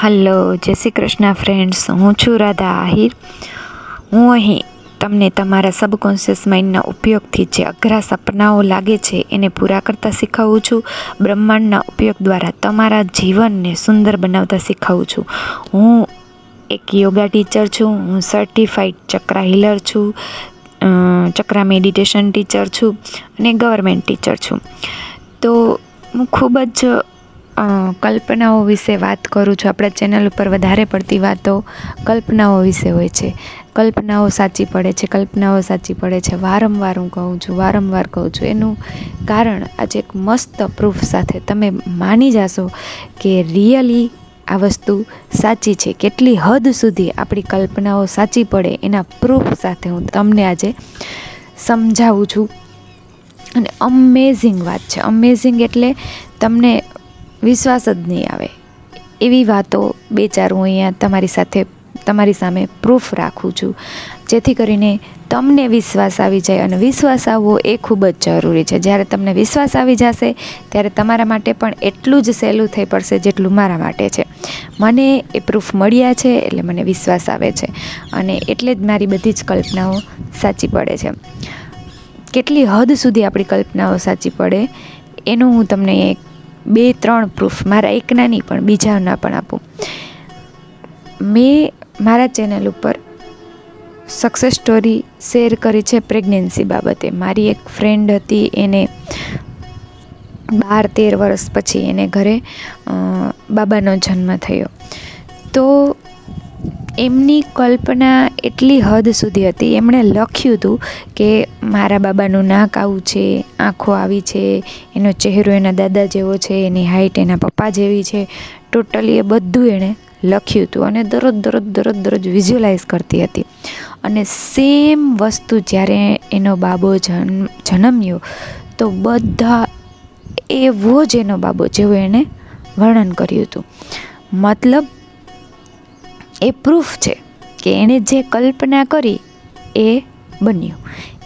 Hello, જય Shri Krishna friends હું છું રાધા આહિર. હું અહીં તમને તમારા સબકોન્શિયસ માઇન્ડના ઉપયોગથી જે અઘરા સપનાઓ લાગે છે એને પૂરા કરતા શીખવું છું. બ્રહ્માંડના ઉપયોગ દ્વારા તમારા જીવનને સુંદર બનાવતા શીખવું છું. હું એક યોગા ટીચર છું, હું સર્ટિફાઈડ ચક્રા હિલર છું ચક્રા મેડિટેશન ટીચર છું અને ગવર્મેન્ટ ટીચર છું. તો હું ખૂબ જ કલ્પનાઓ વિશે વાત કરું છું. આપણા ચેનલ ઉપર વધારે પડતી વાતો કલ્પનાઓ વિશે હોય છે. કલ્પનાઓ સાચી પડે છે, કલ્પનાઓ સાચી પડે છે. વારંવાર હું કહું છું, વારંવાર કહું છું. એનું કારણ આજે એક મસ્ત પ્રૂફ સાથે તમે માની જાશો કે રિયલી આ વસ્તુ સાચી છે. કેટલી હદ સુધી આપણી કલ્પનાઓ સાચી પડે એના પ્રૂફ સાથે હું તમને આજે સમજાવું છું. અને અમેઝિંગ વાત છે. અમેઝિંગ એટલે તમને વિશ્વાસ જ નહીં આવે. એવી વાતો બે ચાર હું અહીંયા તમારી સાથે, તમારી સામે પ્રૂફ રાખું છું. જેથી કરીને તમને વિશ્વાસ આવી જાય અને વિશ્વાસ આવવો એ ખૂબ જ જરૂરી છે. જ્યારે તમને વિશ્વાસ આવી જશે, ત્યારે તમારા માટે પણ એટલું જ સહેલું થઈ પડશે જેટલું મારા માટે છે. મને એ પ્રૂફ મળ્યા છે એટલે મને વિશ્વાસ આવે છે. અને એટલે જ મારી બધી જ કલ્પનાઓ સાચી પડે છે. કેટલી હદ સુધી આપણી કલ્પનાઓ સાચી પડે, એનું હું તમને એક બે, ત્રણ પ્રૂફ મારા એકના નહીં, પણ બીજાના પણ આપું. મેં મારા ચેનલ ઉપર સક્સેસ સ્ટોરી શેર કરી છે પ્રેગ્નન્સી બાબતે. મારી એક ફ્રેન્ડ હતી, એને બાર, તેર વર્ષ પછી એને ઘરે બાબાનો જન્મ થયો. તો એમની કલ્પના એટલી હદ સુધી હતી. એમણે લખ્યું હતું કે મારા બાબાનું નાક આવું છે, આંખો આવી છે, એનો ચહેરો એના દાદા જેવો છે, એની હાઇટ એના પપ્પા જેવી છે. ટોટલી એ બધું એણે લખ્યું હતું અને દરરોજ દરરોજ દરરોજ દરરોજ વિઝ્યુલાઇઝ કરતી હતી. અને સેમ વસ્તુ જ્યારે એનો બાબો જન્મ, જન્મ્યો, તો બધા એવો જ એનો બાબો જેવું એણે વર્ણન કર્યું હતું. મતલબ એ પ્રૂફ છે કે એણે જે કલ્પના કરી એ બન્યું.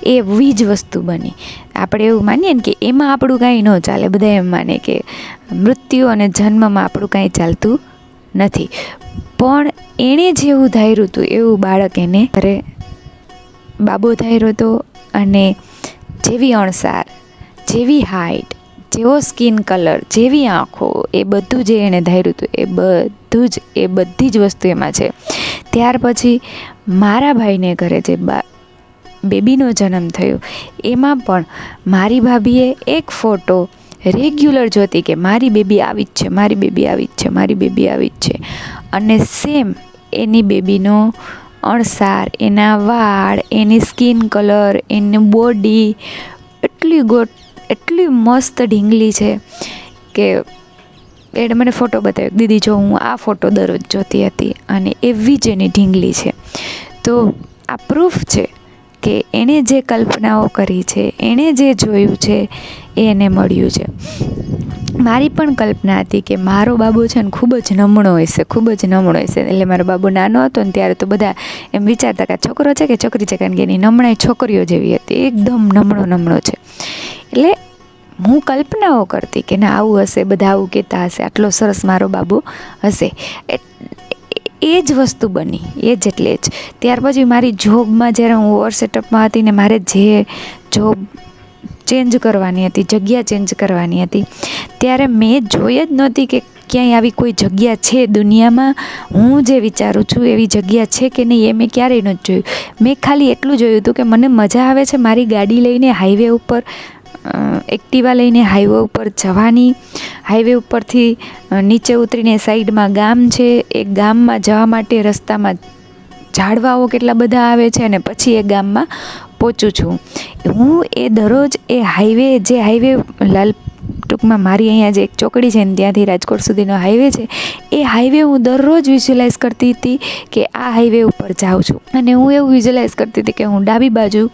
એ વીજ વસ્તુ બની. આપણે એવું માનીએ ને કે એમાં આપણું કાંઈ ન ચાલે. બધા એમ માને કે મૃત્યુ અને જન્મમાં આપણું કાંઈ ચાલતું નથી. પણ એણે જેવું ધાર્યું હતું, એવું બાળક એને ઘરે બાબો ધાર્યો હતો અને જેવી અણસાર, જેવી હાઈટ જેવો સ્કિન કલર જેવી આંખો, એ બધું જે એણે ધાર્યું હતું, એ બધું જ, એ બધી જ વસ્તુ એમાં છે. ત્યાર પછી મારા ભાઈને ઘરે જે બા, બેબીનો જન્મ થયો, એમાં પણ મારી ભાભીએ એક ફોટો રેગ્યુલર જોતી કે મારી બેબી આવી જ છે, મારી બેબી આવી જ છે, મારી બેબી આવી જ છે. અને સેમ એની બેબીનો અણસાર, એના વાળ, એની સ્કિન કલર, એની બોડી, એટલી ગોટ, એટલી મસ્ત ઢીંગલી છે કે એણે મને ફોટો બતાવ્યો. દીદી, જો હું આ ફોટો દરરોજ જોતી હતી અને એવી જ એની ઢીંગલી છે. તો આ પ્રૂફ છે કે એણે જે કલ્પનાઓ કરી છે, એણે જે જોયું છે, એ એને મળ્યું છે. મારી પણ કલ્પના હતી કે મારો બાબુ છે ને ખૂબ જ નમણો હશે, ખૂબ જ નમણો હશે. એટલે મારો બાબુ નાનો હતો ને ત્યારે તો બધા એમ વિચારતા કે છોકરો છે કે છોકરી છે? કારણ કે એની નમણાઈ છોકરીઓ જેવી હતી. એકદમ નમણો નમણો છે. એટલે હું કલ્પનાઓ કરતી કે ના, આવું હશે, બધા આવું કહેતા હશે, આટલો સરસ મારો બાબુ હશે. એ જ વસ્તુ બની, એ જ એટલે જ. ત્યાર પછી મારી જોબમાં જ્યારે હું ઓવર સેટઅપમાં હતી ને મારે જે જોબ ચેન્જ કરવાની હતી, જગ્યા ચેન્જ કરવાની હતી, ત્યારે મેં જોઈ જ નહોતી કે ક્યાંય આવી કોઈ જગ્યા છે દુનિયામાં. હું જે વિચારું છું એવી જગ્યા છે કે નહીં, એ મેં ક્યારેય નથી જોયું. મેં ખાલી એટલું જોયું હતું કે મને મજા આવે છે મારી ગાડી લઈને હાઈવે ઉપર એક્ટિવા લઈને હાઈવે ઉપર જવાની. હાઈવે ઉપરથી નીચે ઉતરીને સાઈડમાં ગામ છે. એ ગામમાં જવા માટે રસ્તામાં ઝાડવાઓ કેટલા બધા આવે છે અને પછી એ ગામમાં પહોંચું છું. હું એ દરરોજ એ હાઈવે, જે હાઈવે લાલ ટૂંકમાં મારી અહીંયા જે એક ચોકડી છે ને ત્યાંથી રાજકોટ સુધીનો હાઈવે છે, એ હાઈવે હું દરરોજ વિઝ્યુલાઇઝ કરતી હતી કે આ હાઈવે ઉપર જાઉં છું. અને હું એવું વિઝ્યુલાઇઝ કરતી હતી કે હું ડાબી બાજુ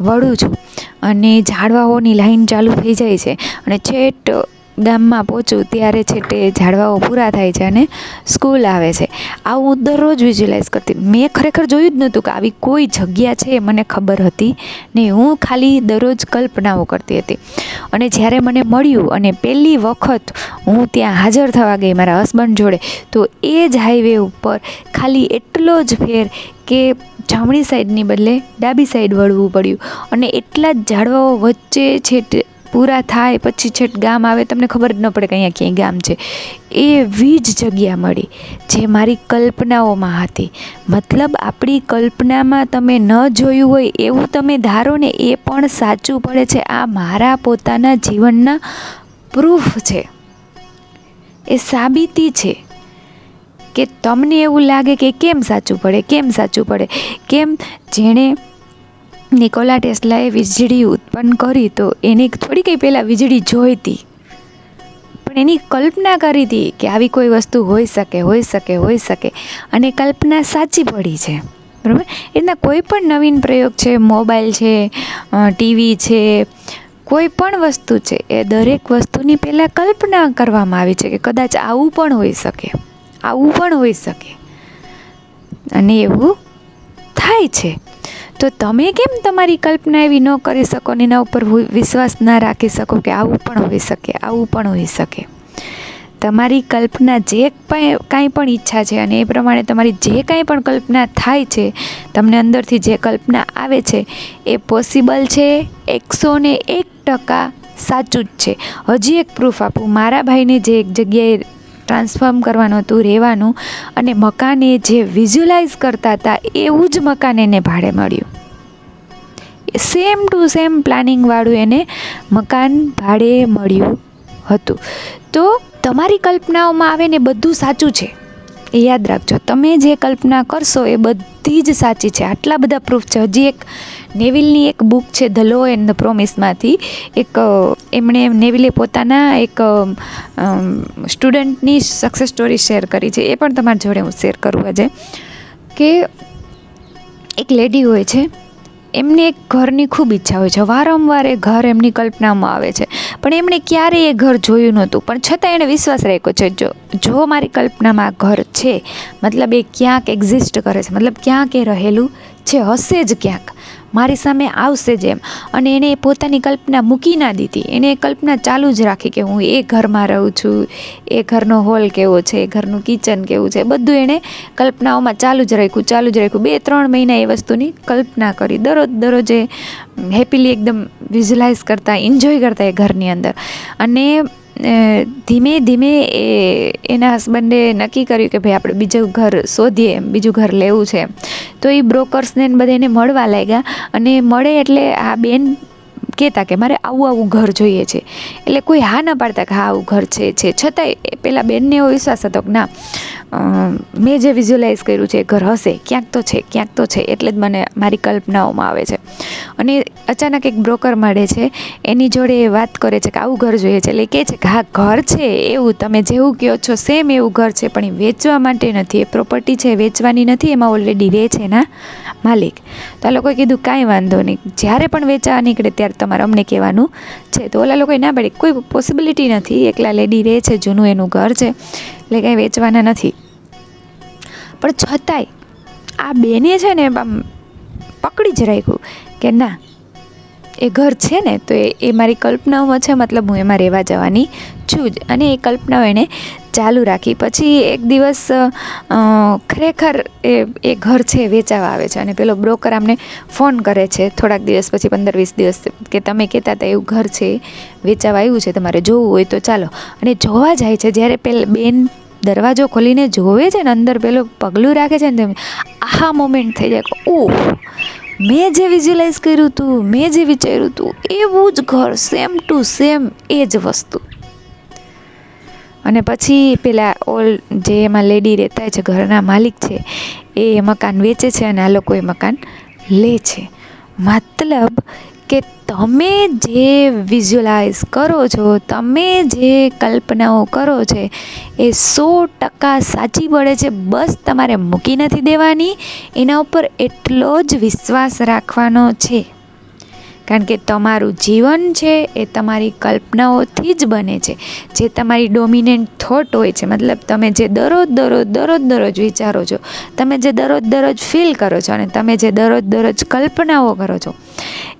વળું છું. અને ઝાડવાઓની લાઈન ચાલુ થઈ જાય છે. અને છેટ ગામમાં પહોંચું ત્યારે છેટે ઝાડવાઓ પૂરા થાય છે અને સ્કૂલ આવે છે. આવું હું દરરોજ વિઝ્યુલાઇઝ કરતી મેં ખરેખર જોયું જ નહોતું કે આવી કોઈ જગ્યા છે એ મને ખબર હતી નહીં. હું ખાલી દરરોજ કલ્પનાઓ કરતી હતી. અને જ્યારે મને મળ્યું અને પહેલી વખત હું ત્યાં હાજર થવા ગઈ મારા હસબન્ડ જોડે, તો એ જ હાઈવે ઉપર ખાલી એટલો જ ફેર કે જમણી સાઈડની બદલે ડાબી સાઈડ વળવું પડ્યું. અને એટલા જ ઝાડવાઓ વચ્ચે છેટ પૂરા થાય, પછી છેટ ગામ આવે, તમને ખબર જ ન પડે કે અહીંયા ક્યાંય ગામ છે. એવી જ જગ્યા મળી, જે મારી કલ્પનાઓમાં હતી. મતલબ આપણી કલ્પનામાં તમે ન જોયું હોય એવું તમે ધારો ને, એ પણ સાચું પડે છે. આ મારા પોતાના જીવનના પ્રૂફ છે. એ સાબિતી છે કે તમને એવું લાગે કે કેમ સાચું પડે, કેમ સાચું પડે, કેમ જેણે નિકોલા ટેસ્લાએ વીજળી ઉત્પન્ન કરી તો એને થોડી કંઈ પહેલાં વીજળી જોઈતી. પણ એની કલ્પના કરી હતી કે આવી કોઈ વસ્તુ હોઈ શકે હોઈ શકે હોઈ શકે અને કલ્પના સાચી પડી છે. બરાબર? એના કોઈ પણ નવીન પ્રયોગ છે, મોબાઈલ છે ટીવી છે, કોઈ પણ વસ્તુ છે, એ દરેક વસ્તુની પહેલાં કલ્પના કરવામાં આવી છે કે કદાચ આવું પણ હોઈ શકે, આવું પણ હોઈ શકે. અને એવું થાય છે. તો તમે કેમ તમારી કલ્પના એવી ન કરી શકો ને એના ઉપર વિશ્વાસ ના રાખી શકો કે આવું પણ હોઈ શકે, આવું પણ હોઈ શકે? તમારી કલ્પના જે કાંઈ પણ ઈચ્છા છે અને એ પ્રમાણે તમારી જે કાંઈ પણ કલ્પના થાય છે, તમને અંદરથી જે કલ્પના આવે છે, એ પોસિબલ છે, એકસો ને એક ટકા સાચું જ છે. હજી એક પ્રૂફ આપું. મારા ભાઈને જે એક જગ્યાએ ટ્રાન્સફોર્મ કરવાનું હતું, રહેવાનું અને મકાન જે વિઝ્યુલાઇઝ કરતા હતા, એવું જ મકાન એને ભાડે મળ્યું. સેમ ટુ સેમ પ્લાનિંગવાળું એને મકાન ભાડે મળ્યું હતું. તો તમારી કલ્પનાઓમાં આવે ને બધું સાચું છે. એ યાદ રાખજો, તમે જે કલ્પના કરશો એ બધી જ સાચી છે. આટલા બધા પ્રૂફ છે. હજી એક નેવિલની એક બુક છે, ધ લો એન્ડ ધ પ્રોમિસમાંથી. એક એમણે નેવિલે પોતાના એક સ્ટુડન્ટની સક્સેસ સ્ટોરી શેર કરી છે. એ પણ તમારી જોડે હું શેર કરું આજે. કે એક લેડી હોય છે, એમને એક ઘરની ખૂબ ઈચ્છા હોય છે. વારંવાર એ ઘર એમની કલ્પનામાં આવે છે. પણ એમણે ક્યારેય એ ઘર જોયું નહોતું. પણ છતાં એણે વિશ્વાસ રાખ્યો છે, જો જો મારી કલ્પનામાં આ ઘર છે, મતલબ એ ક્યાંક એક્ઝિસ્ટ કરે છે, મતલબ ક્યાંક એ રહેલું છે, હશે જ ક્યાંક. મારી સામે આવશે જ એમ અને એણે પોતાની કલ્પના મૂકી ના દીધી. એણે કલ્પના ચાલુ જ રાખી કે હું એ ઘરમાં રહું છું. એ ઘરનો હોલ કેવો છે? એ ઘરનું કિચન કેવું છે? બધું એણે કલ્પનાઓમાં ચાલુ જ રાખ્યું, ચાલુ જ રાખ્યું. બે, ત્રણ મહિના એ વસ્તુની કલ્પના કરી. દરરોજ દરરોજ એ હેપીલી એકદમ વિઝ્યુલાઇઝ કરતાં એન્જોય કરતા એ ઘરની અંદર. અને ધીમે ધીમે એ, એના હસબન્ડે નક્કી કર્યું કે ભાઈ આપણે બીજું ઘર શોધીએ એમ બીજું ઘર લેવું છે. તો એ બ્રોકર્સને બધાને મળવા લાગ્યા અને મળે એટલે આ બેન કહેતા કે મારે આવું આવું ઘર જોઈએ છે. એટલે કોઈ હા ના પાડતા કે હા, આવું ઘર છે છે. છતાંય પેલા બેનને એવો વિશ્વાસ હતો કે ના મેં જે વિઝ્યુલાઇઝ કર્યું છે, એ ઘર હશે, ક્યાંક તો છે, ક્યાંક તો છે, એટલે જ મને મારી કલ્પનાઓમાં આવે છે. અને અચાનક એક બ્રોકર મળે છે, એની જોડે એ વાત કરે છે કે આવું ઘર જોઈએ છે, એટલે કહે છે કે હા, ઘર છે, એવું તમે જેવું કહો છો સેમ એવું ઘર છે, પણ એ વેચવા માટે નથી, એ પ્રોપર્ટી છે વેચવાની નથી, એમાં ઓલરેડી રહે છે ના માલિક. તો આ લોકોએ કીધું, કાંઈ વાંધો નહીં, જ્યારે પણ વેચવા નીકળે ત્યારે તમારે અમને કહેવાનું છે. તો ઓલા લોકોએ ના પાડી, કોઈ પોસિબિલિટી નથી, એકલા લેડી રહે છે, જૂનું એનું ઘર છે. એટલે કંઈ વેચવાના નથી. પણ છતાંય આ બેને છે ને આમ પકડી જ રાખ્યું કે ના, એ ઘર છે ને તો એ એ મારી કલ્પનાઓમાં છે, મતલબ હું એમાં રહેવા જવાની છું જ. અને એ કલ્પનાઓ એણે ચાલુ રાખી. પછી એક દિવસ ખરેખર એ એ ઘર છે વેચાવા આવે છે અને પેલો બ્રોકર આમને ફોન કરે છે થોડાક દિવસ પછી, પંદર વીસ દિવસ કે તમે કહેતા હતા એવું ઘર છે વેચાવા આવ્યું છે, તમારે જોવું હોય તો ચાલો. અને જોવા જાય છે, જ્યારે પેલા બેન દરવાજો ખોલીને જોવે છે ને, અંદર પેલો પગલું રાખે છે ને આહા મોમેન્ટ થઈ જાય ઓહ મેં જે વિઝ્યુલાઇઝ કર્યું હતું મેં જે વિચાર્યું હતું એવું જ ઘર સેમ ટુ સેમ એ જ વસ્તુ. અને પછી પેલા ઓલ જે એમાં લેડી રહેતા છે, ઘરના માલિક છે, એ મકાન વેચે છે અને આ લોકો એ મકાન લે છે. મતલબ કે તમે જે વિઝ્યુલાઇઝ કરો છો, તમે જે કલ્પનાઓ કરો છે, એ સો ટકા સાચી પડે છે. બસ તમારે મૂકી નથી દેવાની. એના ઉપર એટલો જ વિશ્વાસ રાખવાનો છે. કારણ કે તમારું જીવન છે એ તમારી કલ્પનાઓથી જ બને છે. જે તમારી ડોમિનેન્ટ થોટ હોય છે, મતલબ તમે જે દરરોજ દરરોજ દરરોજ દરરોજ વિચારો છો, તમે જે દરરોજ દરરોજ ફીલ કરો છો અને તમે જે દરરોજ દરરોજ કલ્પનાઓ કરો છો,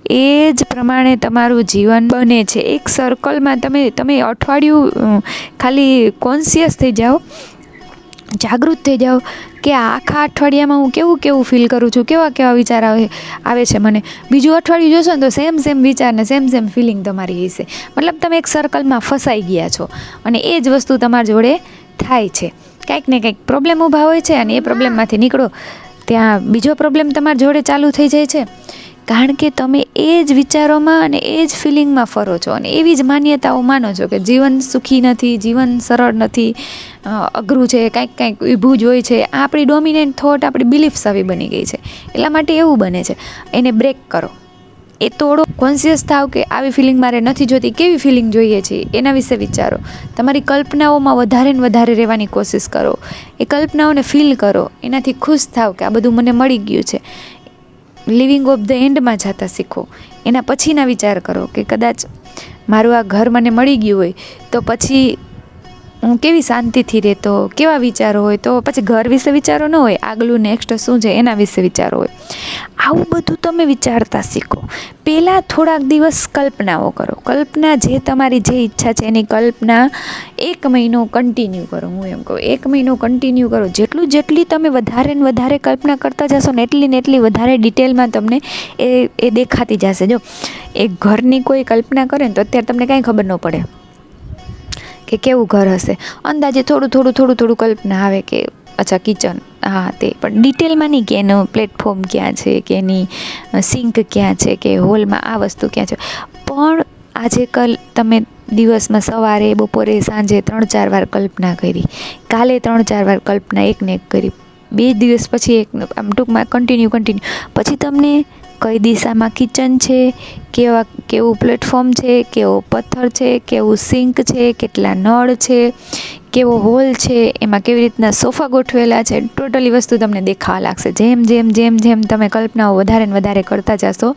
એ જ પ્રમાણે તમારું જીવન બને છે. એક સર્કલમાં તમે તમે અઠવાડિયું ખાલી કોન્સિયસ થઈ જાઓ. જાગૃત થઈ જાઓ કે આખા અઠવાડિયામાં હું કેવું કેવું ફીલ કરું છું કેવા કેવા વિચાર આવે આવે છે મને. બીજું અઠવાડિયું જોશો ને તો સેમ સેમ વિચાર ને સેમ સેમ ફિલિંગ તમારી હશે. મતલબ તમે એક સર્કલમાં ફસાઈ ગયા છો અને એ જ વસ્તુ તમારી જોડે થાય છે. કંઈક ને કંઈક પ્રોબ્લેમ ઊભા હોય છે અને એ પ્રોબ્લેમમાંથી નીકળો. ત્યાં બીજો પ્રોબ્લેમ તમારી જોડે ચાલુ થઈ જાય છે. કારણ કે તમે એ જ વિચારોમાં અને એ જ ફિલિંગમાં ફરો છો અને એવી જ માન્યતાઓ માનો છો કે જીવન સુખી નથી, જીવન સરળ નથી અઘરું છે, કાંઈક કાંઈક ઊભું જ હોય છે. આપણી ડોમિનેન્ટ થોટ આપણી બિલીફ્સ આવી બની ગઈ છે. એટલા માટે એવું બને છે. એને બ્રેક કરો. એ તોડો. કોન્શિયસ થાવ કે આવી ફિલિંગ મારે નથી જોતી કેવી ફિલિંગ જોઈએ છે? એના વિશે વિચારો. તમારી કલ્પનાઓમાં વધારે ને વધારે રહેવાની કોશિશ કરો. એ કલ્પનાઓને ફીલ કરો. એનાથી ખુશ થાવ કે આ બધું મને મળી ગયું છે. લિવિંગ ઓફ ધ એન્ડમાં જતા શીખો. એના પછીના વિચાર કરો કે કદાચ મારું આ ઘર મને મળી ગયું હોય તો પછી હું કેવી શાંતિથી રહેતો, કેવા વિચારો હોય, તો પછી ઘર વિશે વિચારો ન હોય, આગલું નેક્સ્ટ શું છે, એના વિશે વિચારો હોય. આવું બધું તમે વિચારતા શીખો. પહેલાં થોડાક દિવસ કલ્પનાઓ કરો. કલ્પના જે તમારી જે ઈચ્છા છે, એની કલ્પના એક મહિનો કન્ટિન્યુ કરો. હું એમ કહું, એક મહિનો કન્ટિન્યુ કરો. જેટલું જેટલી તમે વધારે ને વધારે કલ્પના કરતા જશો ને એટલી ને એટલી વધારે ડિટેલમાં તમને એ એ દેખાતી જશે. જો, એક ઘરની કોઈ કલ્પના કરે ને તો અત્યારે તમને કાંઈ ખબર ન પડે. કે કેવું ઘર હશે? અંદાજે થોડું થોડું થોડું થોડું કલ્પના આવે કે અચ્છા કિચન હા, તે. પણ ડિટેલમાં નહીં કે એનું પ્લેટફોર્મ ક્યાં છે, કે એની સિંક ક્યાં છે, કે હોલમાં આ વસ્તુ ક્યાં છે. પણ આજે કલ તમે દિવસમાં સવારે, બપોરે, સાંજે ત્રણ, ચાર વાર કલ્પના કરી. કાલે ત્રણ, ચાર વાર કલ્પના એકને એક કરી. બે દિવસ પછી એક આમ ટૂંકમાં કન્ટિન્યુ કન્ટિન્યુ પછી તમને કઈ દિશામાં કિચન છે, કેવા, કેવું પ્લેટફોર્મ છે, કેવો પથ્થર છે, કેવું સિંક છે, કેટલા નળ છે, કેવો હોલ છે, એમાં કેવી રીતના સોફા ગોઠવેલા છે, ટોટલી વસ્તુ તમને દેખાવા લાગશે. જેમ જેમ જેમ જેમ તમે કલ્પનાઓ વધારે ને વધારે કરતા જશો,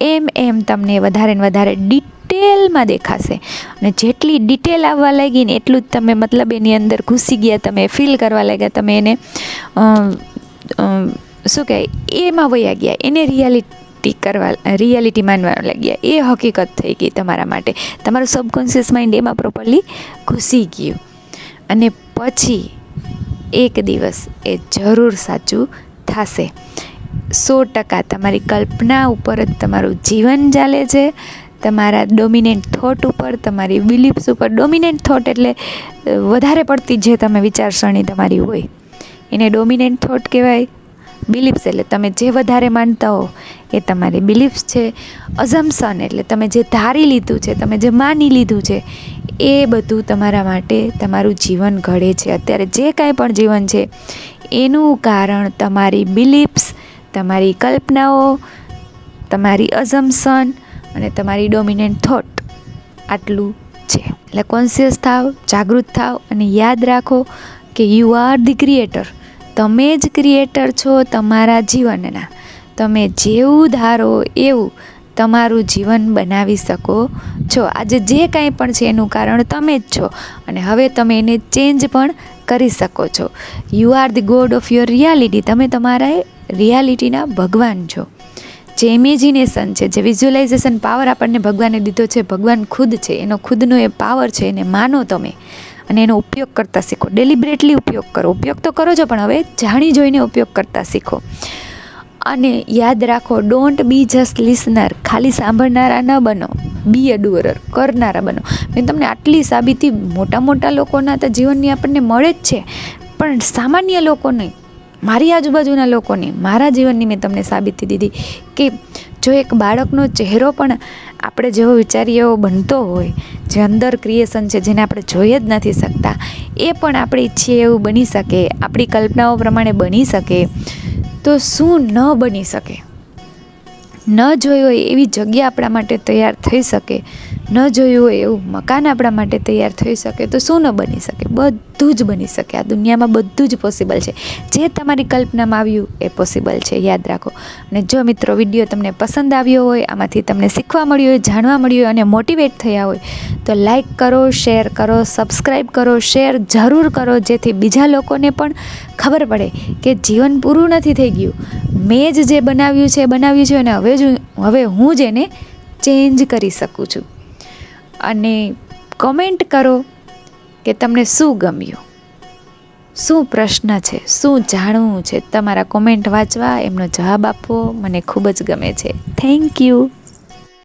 એમ એમ તમને વધારે ને વધારે ડિટેલમાં દેખાશે. અને જેટલી ડિટેલ આવવા લાગી ને એટલું જ તમે મતલબ એની અંદર ઘૂસી ગયા, તમે ફીલ કરવા લાગ્યા, તમે એને શું કહે એમાં વયા ગયા. એને રિયાલિટી કરવા રિયાલિટી માનવા લાગ્યા. એ હકીકત થઈ ગઈ તમારા માટે. તમારું સબકોન્શિયસ માઇન્ડ એમાં પ્રોપરલી ઘૂસી ગયું. અને પછી એક દિવસ એ જરૂર સાચું થશે. સો ટકા તમારી કલ્પના ઉપર જ તમારું જીવન ચાલે છે. તમારા ડોમિનેન્ટ થોટ ઉપર, તમારી બિલીફ્સ ઉપર. ડોમિનેન્ટ થોટ એટલે વધારે પડતી જે તમે વિચારસરણી તમારી હોય, એને ડોમિનેન્ટ થોટ કહેવાય. બિલીફ્સ એટલે તમે જે વધારે માનતા હો એ તમારી બિલીફ્સ છે. અઝમ્પશન એટલે તમે જે ધારી લીધું છે, તમે જે માની લીધું છે, એ બધું તમારા માટે તમારું જીવન ઘડે છે. અત્યારે જે કાંઈ પણ જીવન છે, એનું કારણ તમારી બિલીફ્સ, તમારી કલ્પનાઓ, તમારી અઝમ્પશન અને તમારી ડોમિનેન્ટ થોટ આટલું છે. એટલે કોન્સિયસ થાવ, જાગૃત થાવ અને યાદ રાખો કે યુ આર ધી ક્રિએટર તમે જ ક્રિએટર છો તમારા જીવનના. તમે જેવું ધારો એવું તમારું જીવન બનાવી શકો છો. આજે જે કાંઈ પણ છે એનું કારણ તમે જ છો અને હવે તમે એને ચેન્જ પણ કરી શકો છો. You are the god of your reality તમે તમારા રિયાલિટીના ભગવાન છો. જે ઇમેજિનેશન છે, જે વિઝ્યુલાઇઝેશન પાવર આપણને ભગવાને દીધો છે, ભગવાન ખુદ છે. એનો ખુદનો એ પાવર છે, એને માનો તમે. અને એનો ઉપયોગ કરતા શીખો. ડેલિબરેટલી ઉપયોગ કરો. ઉપયોગ તો કરો છો પણ હવે જાણી જોઈને ઉપયોગ કરતા શીખો. અને યાદ રાખો ડોન્ટ બી જસ્ટ લિસનર ખાલી સાંભળનારા ન બનો. બી અ ડુઅરર કરનારા બનો. મેં તમને આટલી સાબિતી મોટા મોટા લોકોના તો જીવનની આપણને મળે જ છે, પણ સામાન્ય લોકોને મારી આજુબાજુના લોકોની. મારા જીવનની મેં તમને સાબિતી દીધી કે જો એક બાળકનો ચહેરો પણ આપણે જેવો વિચારીએ એવો બનતો હોય, જે અંદર ક્રિએશન છે, જેને આપણે જોઈ જ નથી શકતા, એ પણ આપણે ઈચ્છીએ એવું બની શકે, આપણી કલ્પનાઓ પ્રમાણે બની શકે, તો શું ન બની શકે? ન જોયું હોય એવી જગ્યા આપણા માટે તૈયાર થઈ શકે, ન જોયું હોય એવું મકાન આપણા માટે તૈયાર થઈ શકે, તો શું ન બની શકે? બધું બધું જ બની શકે. આ દુનિયામાં બધું જ પોસિબલ છે. જે તમારી કલ્પનામાં આવ્યું એ પોસિબલ છે. યાદ રાખો. અને જો મિત્રો વીડિયો તમને પસંદ આવ્યો હોય, આમાંથી તમને શીખવા મળ્યું હોય, જાણવા મળ્યું હોય અને મોટિવેટ થયા હોય, તો લાઈક કરો શેર કરો સબસ્ક્રાઈબ કરો શેર જરૂર કરો, જેથી બીજા લોકોને પણ ખબર પડે કે જીવન પૂરું નથી થઈ ગયું. મેં જ જે બનાવ્યું છે બનાવ્યું છે અને હવે જ હવે હું જ એને ચેન્જ કરી શકું છું. અને કોમેન્ટ કરો. કે તમને શું ગમ્યું? શું પ્રશ્ન છે? શું જાણવું છે? તમારા કોમેન્ટ વાંચવા, એમનો જવાબ આપવો મને ખૂબ જ ગમે છે. Thank you